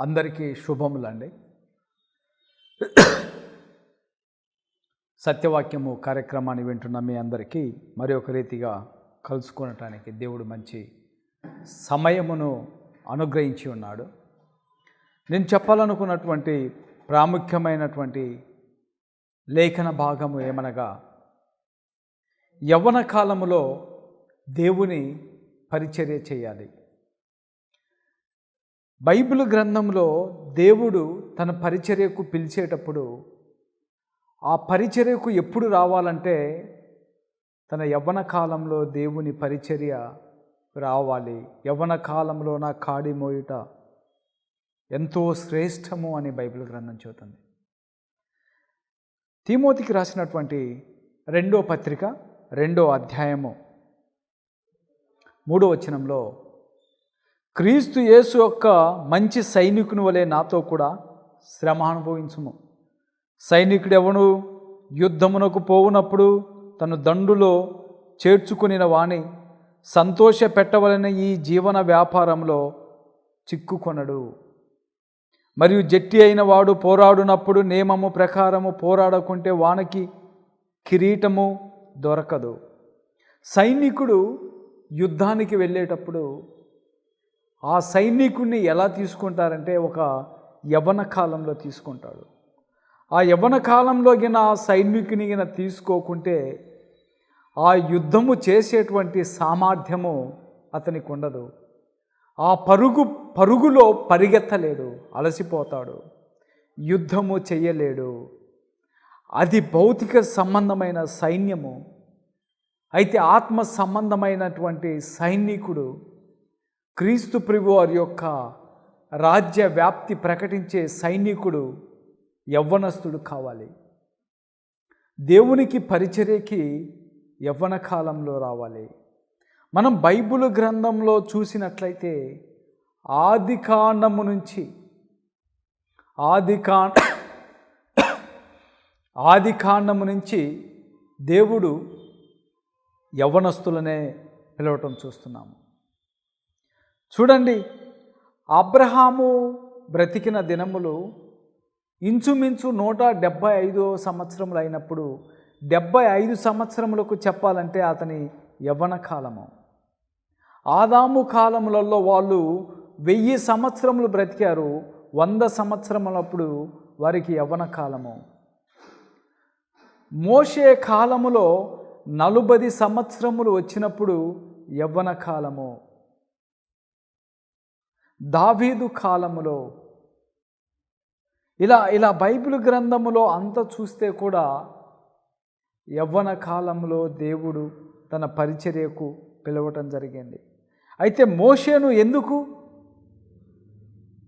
అందరికీ శుభములండి. సత్యవాక్యము కార్యక్రమాన్ని వింటున్న మీ అందరికీ మరి ఒక రీతిగా కలుసుకొనటానికి దేవుడు మంచి సమయమును అనుగ్రహించి ఉన్నాడు. నేను చెప్పాలనుకున్నటువంటి ప్రాముఖ్యమైనటువంటి లేఖన భాగము ఏమనగా యవ్వన కాలములో దేవుని పరిచర్య చేయాలి. బైబిల్ గ్రంథంలో దేవుడు తన పరిచర్యకు పిలిచేటప్పుడు ఆ పరిచర్యకు ఎప్పుడు రావాలంటే తన యవ్వన కాలంలో దేవుని పరిచర్య రావాలి. యవ్వన కాలంలో నా కాడి మోయుట ఎంతో శ్రేష్టము అని బైబిల్ గ్రంథం చెబుతుంది. తిమోతికి రాసినటువంటి రెండో పత్రిక రెండో అధ్యాయము మూడో వచనంలో క్రీస్తు యేసు యొక్క మంచి సైనికుని వలె నాతో కూడా శ్రమ అనుభవించుము. సైనికుడెవను యుద్ధమునకు పోవునప్పుడు తను దండులో చేర్చుకునిన వాణి సంతోష పెట్టవలన ఈ జీవన వ్యాపారంలో చిక్కుకొనడు. మరియు జట్టి అయిన వాడు పోరాడునప్పుడు నియమము ప్రకారము పోరాడకుంటే వానకి కిరీటము దొరకదు. సైనికుడు యుద్ధానికి వెళ్ళేటప్పుడు ఆ సైనికుడిని ఎలా తీసుకుంటారంటే ఒక యవ్వన కాలంలో తీసుకుంటాడు. ఆ యవ్వన కాలంలో గిన ఆ సైనికుని గిన తీసుకోకుంటే ఆ యుద్ధము చేసేటువంటి సామర్థ్యము అతనికి ఉండదు. ఆ పరుగు పరుగులో పరిగెత్తలేడు అలసిపోతాడు యుద్ధము చేయలేడు అది భౌతిక సంబంధమైన సైన్యము. అయితే ఆత్మ సంబంధమైనటువంటి సైనికుడు క్రీస్తు ప్రభువారి యొక్క రాజ్య వ్యాప్తి ప్రకటించే సైనికుడు యవ్వనస్తుడు కావాలి. దేవునికి పరిచర్యకి యవ్వన కాలంలో రావాలి. మనం బైబిల్ గ్రంథంలో చూసినట్లయితే ఆది కాండము నుంచి ఆది కాండ ఆది కాండము నుంచి దేవుడు యవ్వనస్తులనే పిలవటం చూస్తున్నాము. చూడండి అబ్రహాము బ్రతికిన దినములు ఇంచుమించు నూట డెబ్భై ఐదో సంవత్సరములు అయినప్పుడు డెబ్భై ఐదు సంవత్సరములకు చెప్పాలంటే అతని యవ్వన కాలము. ఆదాము కాలములలో వాళ్ళు వెయ్యి సంవత్సరములు బ్రతికారు వంద సంవత్సరములప్పుడు వారికి యవ్వన కాలము. మోషే కాలములో నలుబది సంవత్సరములు వచ్చినప్పుడు యవ్వన కాలము. దావీదు కాలములో. ఇలా ఇలా బైబిల్ గ్రంథములో అంత చూస్తే కూడా యవ్వన కాలంలో దేవుడు తన పరిచర్యకు పిలవటం జరిగింది. అయితే మోషేను ఎందుకు?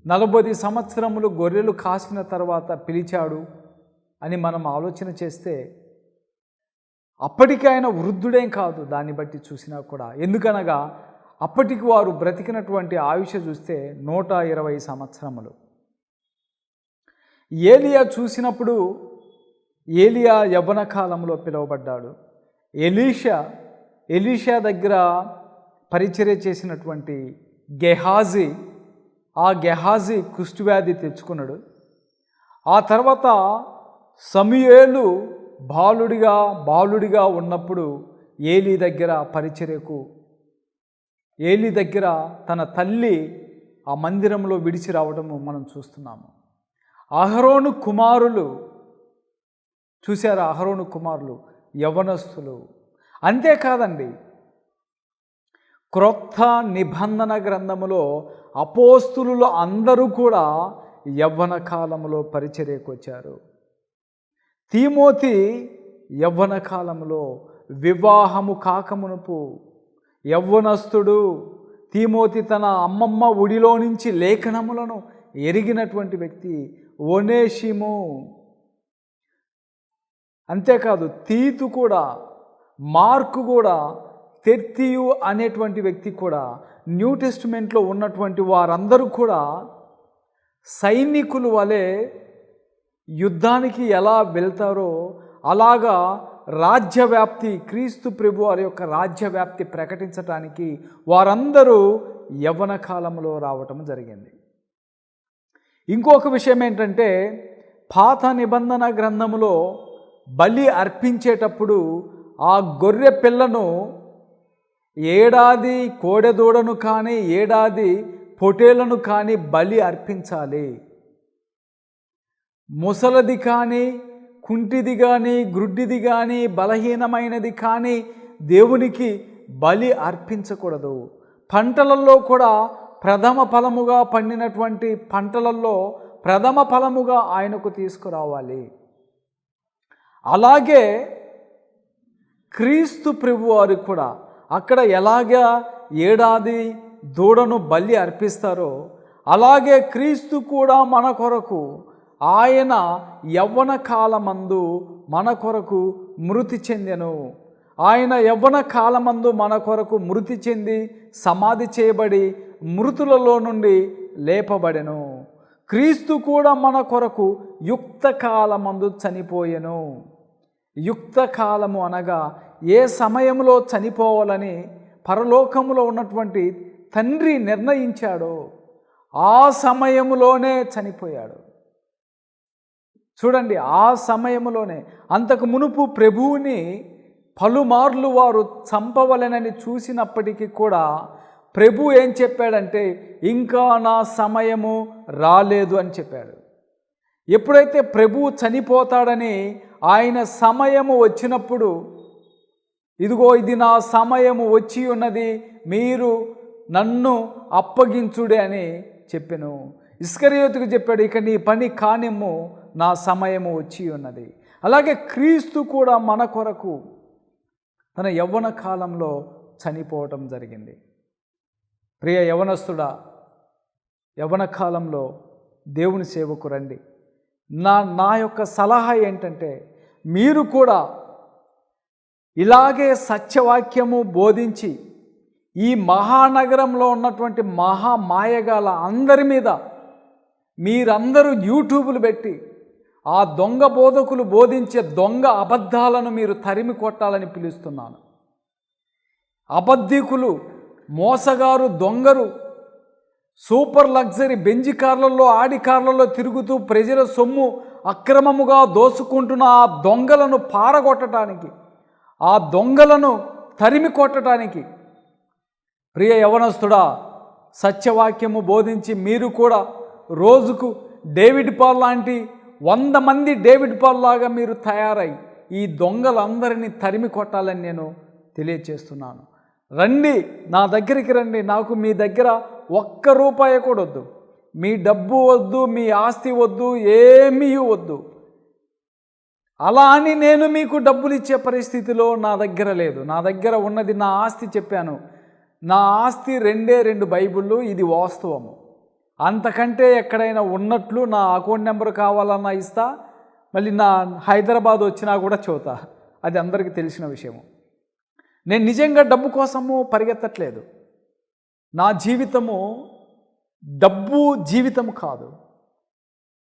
నలభై సంవత్సరములు గొర్రెలు కాసిన తర్వాత పిలిచాడు అని మనం ఆలోచన చేస్తే అప్పటికి ఆయన వృద్ధుడేం కాదు దాన్ని బట్టి చూసినా కూడా. ఎందుకనగా అప్పటికి వారు బ్రతికినటువంటి ఆయుష చూస్తే నూట ఇరవై సంవత్సరములు. ఏలియా చూసినప్పుడు ఏలియా యవ్వన కాలంలో పిలువబడ్డాడు. ఎలీషా ఎలీషా దగ్గర పరిచర్య చేసినటువంటి గెహాజీ ఆ గెహాజీ కుష్టివ్యాధి తెచ్చుకున్నాడు. ఆ తర్వాత సమయేలు బాలుడిగా బాలుడిగా ఉన్నప్పుడు ఏలి దగ్గర పరిచర్యకు ఏలి దగ్గర తన తల్లి ఆ మందిరంలో విడిచి రావడము మనం చూస్తున్నాము. అహరోను కుమారులు చూశారా అహరోను కుమారులు? యవనస్తులు. అంతేకాదండి క్రొత్త నిబంధన గ్రంథములో అపోస్తులు అందరూ కూడా యవ్వన కాలంలో పరిచర్యకు వచ్చారు. తీమోతి యవ్వన కాలంలో వివాహము కాకమునుపు యవ్వనస్తుడు తీమోతి తన అమ్మమ్మ ఉడిలో నుంచి లేఖనములను ఎరిగినటువంటి వ్యక్తి ఒనేషిము అంతేకాదు తీతు కూడా మార్కు కూడా తెర్తియు అనేటువంటి వ్యక్తి కూడా న్యూ టెస్టిమెంట్లో ఉన్నటువంటి వారందరూ కూడా సైనికులు వలె యుద్ధానికి ఎలా వెళ్తారో అలాగా రాజ్యవ్యాప్తి క్రీస్తు ప్రభు వారి యొక్క రాజ్యవ్యాప్తి ప్రకటించటానికి వారందరూ యవ్వన కాలంలో రావటం జరిగింది. ఇంకొక విషయం ఏంటంటే పాత నిబంధన గ్రంథములో బలి అర్పించేటప్పుడు ఆ గొర్రె పిల్లను ఏడాది కోడెదూడను కానీ ఏడాది పొటేలను కానీ బలి అర్పించాలి. ముసలది కానీ కుంటిది కానీ గ్రుడ్డిది కానీ బలహీనమైనది కానీ దేవునికి బలి అర్పించకూడదు. పంటలలో కూడా ప్రథమ ఫలముగా పండినటువంటి పంటలలో ప్రథమ ఫలముగా ఆయనకు తీసుకురావాలి. అలాగే క్రీస్తు ప్రభు వారికి కూడా అక్కడ ఎలాగా ఏడాది దూడను బలి అర్పిస్తారో అలాగే క్రీస్తు కూడా మన కొరకు ఆయన యవ్వన కాలమందు మన కొరకు మృతి చెందెను. ఆయన యవ్వన కాలమందు మన కొరకు మృతి చెంది సమాధి చేయబడి మృతులలో నుండి లేపబడెను. క్రీస్తు కూడా మన కొరకు యుక్త కాలమందు చనిపోయెను. యుక్త కాలము అనగా ఏ సమయంలో చనిపోవాలని పరలోకములో ఉన్నటువంటి తండ్రి నిర్ణయించాడో. ఆ సమయంలోనే చనిపోయాడు. చూడండి ఆ సమయంలోనే అంతకు మునుపు ప్రభువుని పలుమార్లు వారు చంపవలెనని చూసినప్పటికీ కూడా ప్రభు ఏం చెప్పాడంటే ఇంకా నా సమయము రాలేదు అని చెప్పాడు. ఎప్పుడైతే ప్రభువు చనిపోతాడని ఆయన సమయము వచ్చినప్పుడు ఇదిగో ఇది నా సమయము వచ్చి ఉన్నది మీరు నన్ను అప్పగించుడే అని చెప్పాను. ఇస్కరియోతికి చెప్పాడు ఇక నీ పని కానిమ్ము నా సమయము వచ్చి ఉన్నది. అలాగే క్రీస్తు కూడా మన కొరకు తన యవ్వన కాలంలో చనిపోవటం జరిగింది. ప్రియ యవనస్తుడా యవ్వన కాలంలో దేవుని సేవకు రండి. నా నా యొక్క సలహా ఏంటంటే మీరు కూడా ఇలాగే సత్యవాక్యము బోధించి ఈ మహానగరంలో ఉన్నటువంటి మహా మాయగాల అందరి మీద మీరందరూ యూట్యూబులు పెట్టి ఆ దొంగ బోధకులు బోధించే దొంగ అబద్ధాలను మీరు తరిమి కొట్టాలని పిలుస్తున్నాను. అబద్ధికులు మోసగారు దొంగరు సూపర్ లగ్జరీ బెంజి కార్లలో ఆడి కార్లలో తిరుగుతూ ప్రజల సొమ్ము అక్రమముగా దోసుకుంటున్న ఆ దొంగలను పారగొట్టడానికి ఆ దొంగలను తరిమి కొట్టడానికి ప్రియ యవనస్తుడా సత్యవాక్యము బోధించి మీరు కూడా రోజుకు డేవిడ్ పాల్ లాంటి వంద మంది డేవిడ్ పాల్ లాగా మీరు తయారై ఈ దొంగలందరినీ తరిమి కొట్టాలని నేను తెలియచేస్తున్నాను. రండి నా దగ్గరికి రండి. నాకు మీ దగ్గర ఒక్క రూపాయి కూడా వద్దు. మీ డబ్బు వద్దు మీ ఆస్తి వద్దు ఏమీ వద్దు. అలా అని నేను మీకు డబ్బులు ఇచ్చే పరిస్థితిలో నా దగ్గర లేదు. నా దగ్గర ఉన్నది నా ఆస్తి చెప్పాను. నా ఆస్తి రెండే రెండు బైబిళ్ళు ఇది వాస్తవము. అంతకంటే ఎక్కడైనా ఉన్నట్లు నా అకౌంట్ నెంబర్ కావాలన్నా ఇస్తా మళ్ళీ నా హైదరాబాద్ వచ్చినా కూడా చూతా. అది అందరికీ తెలిసిన విషయము. నేను నిజంగా డబ్బు కోసము పరిగెత్తట్లేదు. నా జీవితము డబ్బు జీవితం కాదు.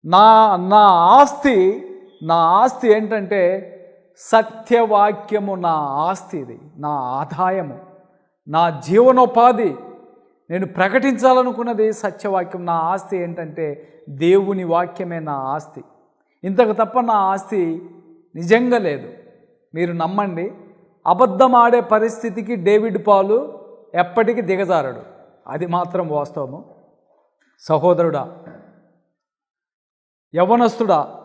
నా నా ఆస్తి నా ఆస్తి ఏంటంటే సత్యవాక్యము నా ఆస్తి ఇది నా ఆదాయము. నా జీవనోపాధి నేను ప్రకటించాలనుకున్నది సత్యవాక్యం నా ఆస్తి ఏంటంటే దేవుని వాక్యమే నా ఆస్తి. ఇంతకు తప్ప నా ఆస్తి నిజంగా లేదు. మీరు నమ్మండి. అబద్ధం ఆడే పరిస్థితికి డేవిడ్ పాలు ఎప్పటికీ దిగజారడు. అది మాత్రం వాస్తవము. సహోదరుడా యవనస్తుడా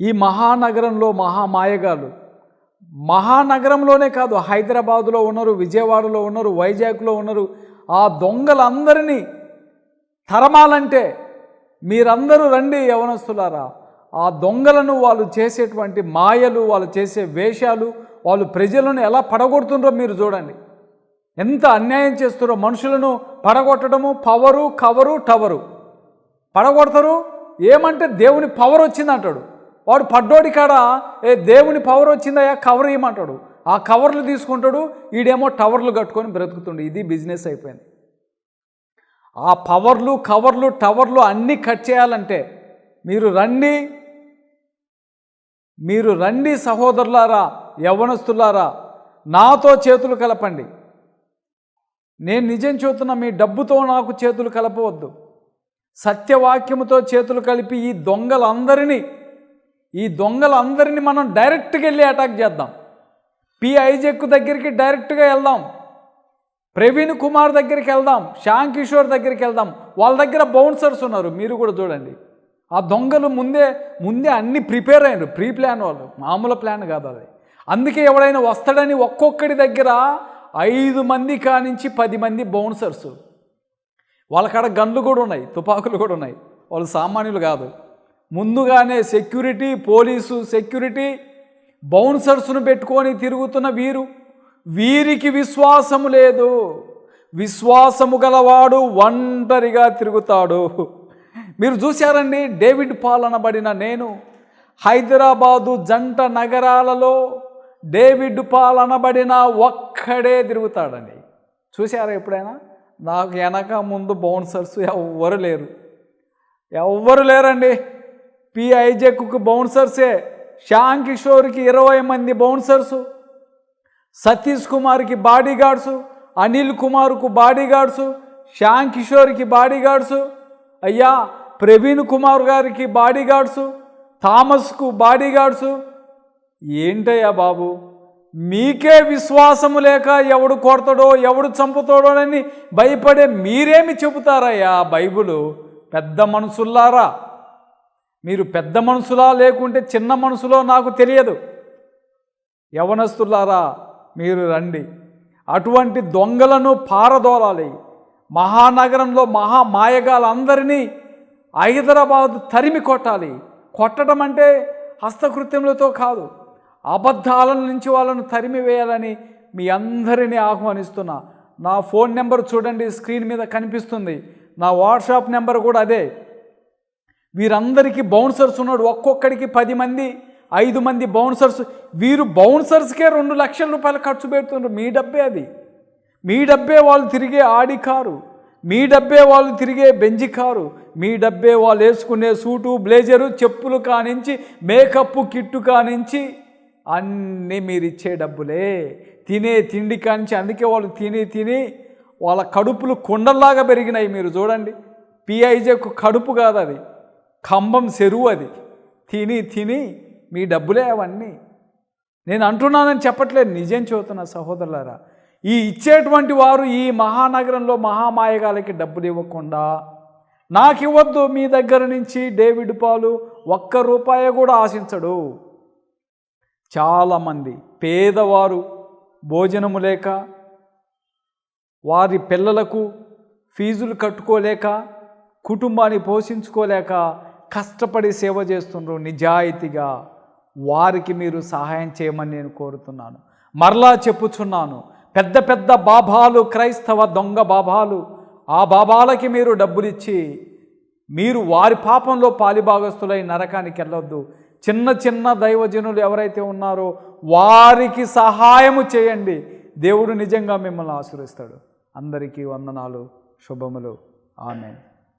ఈ మహానగరంలో మహామాయగాలు మహానగరంలోనే కాదు హైదరాబాదులో ఉన్నారు విజయవాడలో ఉన్నారు వైజాగ్లో ఉన్నారు ఆ దొంగలందరినీ తరమాలంటే మీరందరూ రండి యవనస్తులారా. ఆ దొంగలను వాళ్ళు చేసేటువంటి మాయలు వాళ్ళు చేసే వేషాలు వాళ్ళు ప్రజలను ఎలా పడగొడుతుండ్రో మీరు చూడండి. ఎంత అన్యాయం చేస్తారో మనుషులను పడగొట్టడము పవరు కవరు టవరు. పడగొడతారు? ఏమంటే దేవుని పవర్ వచ్చిందంటాడు వాడు పడ్డోడి కాడ ఏ దేవుని పవర్ వచ్చిందయ్యా కవర్ ఇవ్వమంటాడు ఆ కవర్లు తీసుకుంటాడు ఈడేమో టవర్లు కట్టుకొని బ్రతుకుతుండు. ఇది బిజినెస్ అయిపోయింది. ఆ పవర్లు కవర్లు టవర్లు అన్నీ కట్ చేయాలంటే మీరు రండి. మీరు రండి సహోదరులారా యవనస్తులారా నాతో చేతులు కలపండి. నేను నిజం చూస్తున్న మీ డబ్బుతో నాకు చేతులు కలపవద్దు. సత్యవాక్యముతో చేతులు కలిపి ఈ దొంగలందరినీ ఈ దొంగలందరినీ మనం డైరెక్ట్గా వెళ్ళి అటాక్ చేద్దాం. పి ఐజెక్ దగ్గరికి డైరెక్ట్గా వెళ్దాం. ప్రవీణ్ కుమార్ దగ్గరికి వెళ్దాం. శ్యామ్ కిషోర్ దగ్గరికి వెళ్దాం. వాళ్ళ దగ్గర బౌన్సర్స్ ఉన్నారు. మీరు కూడా చూడండి. ఆ దొంగలు ముందే ముందే అన్ని ప్రిపేర్ అయ్యారు ప్రీ ప్లాన్ వాళ్ళు. మామూలు ప్లాన్ కాదు అది. అందుకే ఎవడైనా వస్తాడని ఒక్కొక్కడి దగ్గర ఐదు మంది కానించి పది మంది బౌన్సర్స్. వాళ్ళకాడ గన్లు కూడా ఉన్నాయి. తుపాకులు కూడా ఉన్నాయి. వాళ్ళు సామాన్యులు కాదు. ముందుగానే సెక్యూరిటీ పోలీసు సెక్యూరిటీ బౌన్సర్స్ను పెట్టుకొని తిరుగుతున్న వీరు వీరికి విశ్వాసము లేదు. విశ్వాసము గలవాడు ఒంటరిగా తిరుగుతాడు. మీరు చూశారండి డేవిడ్ పాల్ అనబడిన నేను హైదరాబాదు జంట నగరాలలో డేవిడ్ పాల్ అనబడిన ఒక్కడే తిరుగుతాడని చూశారా ఎప్పుడైనా? నాకు వెనక ముందు బౌన్సర్స్ ఎవ్వరు లేరు. ఎవ్వరు లేరండి. పి ఐజెక్కు బౌన్సర్సే. శ్యామ్ కిషోర్కి ఇరవై మంది బౌన్సర్సు సతీష్ కుమార్కి బాడీ గార్డ్సు అనిల్ కుమార్కు బాడీ గార్డ్సు శ్యామ్ కిషోర్కి బాడీ గార్డ్సు అయ్యా ప్రవీణ్ కుమార్ గారికి బాడీ గార్డ్సు థామస్కు బాడీ గార్డ్సు ఏంటయ్యా బాబు మీకే విశ్వాసము లేక ఎవడు కొడతాడో ఎవడు చంపుతాడోనని భయపడే మీరేమి చెబుతారయ్యా బైబులు? పెద్ద మనుషుల్లారా మీరు పెద్ద మనసులా లేకుంటే చిన్న మనసులో నాకు తెలియదు. యవనస్తులారా మీరు రండి. అటువంటి దొంగలను పారదోలాలి. మహానగరంలో మహా మాయగాలందరినీ హైదరాబాద్ తరిమి కొట్టాలి. కొట్టడం అంటే హస్తకృత్యములతో కాదు. అబద్ధాల నుంచి వాళ్ళను తరిమి వేయాలని మీ అందరినీ ఆహ్వానిస్తున్నా. నా ఫోన్ నెంబర్ చూడండి స్క్రీన్ మీద కనిపిస్తుంది. నా వాట్సాప్ నెంబర్ కూడా అదే. వీరందరికీ బౌన్సర్స్ ఉన్నాడు. ఒక్కొక్కడికి పది మంది ఐదు మంది బౌన్సర్స్. వీరు బౌన్సర్స్కే రెండు లక్షల రూపాయలు ఖర్చు పెడుతున్నారు మీ డబ్బే అది. మీ డబ్బే వాళ్ళు తిరిగే ఆడి కారు. మీ డబ్బే వాళ్ళు తిరిగే బెంజి కారు. మీ డబ్బే వాళ్ళు వేసుకునే సూటు బ్లేజరు చెప్పులు కానించి మేకప్ కిట్టు కానించి అన్నీ మీరు ఇచ్చే డబ్బులే. తినే తిండి కానించి అందుకే వాళ్ళు తిని తిని వాళ్ళ కడుపులు కొండల్లాగా పెరిగినాయి మీరు చూడండి. పిఐజేకు కడుపు కాదు అది కంబం చెరువు అది. తిని తిని మీ డబ్బులే అవన్నీ. నేను అంటున్నానని చెప్పట్లేదు నిజం చెబుతున్నా సహోదరులారా. ఈ ఇచ్చేటువంటి వారు ఈ మహానగరంలో మహామాయగాలకి డబ్బులు ఇవ్వకుండా నాకు ఇవ్వద్దు మీ దగ్గర నుంచి డేవిడ్ పాలు ఒక్క రూపాయి కూడా ఆశించడు. చాలామంది పేదవారు భోజనము లేక వారి పిల్లలకు ఫీజులు కట్టుకోలేక కుటుంబాన్ని పోషించుకోలేక కష్టపడి సేవ చేస్తుండ్రు నిజాయితీగా వారికి మీరు సహాయం చేయమని నేను కోరుతున్నాను. మరలా చెప్పుచున్నాను పెద్ద పెద్ద బాబాలు క్రైస్తవ దొంగ బాబాలు ఆ బాబాలకి మీరు డబ్బులిచ్చి మీరు వారి పాపంలో పాలిభాగస్తులై నరకానికి వెళ్ళొద్దు. చిన్న చిన్న దైవజనులు ఎవరైతే ఉన్నారో వారికి సహాయము చేయండి. దేవుడు నిజంగా మిమ్మల్ని ఆశ్రయిస్తాడు అందరికీ వందనాలు శుభములు. ఆమె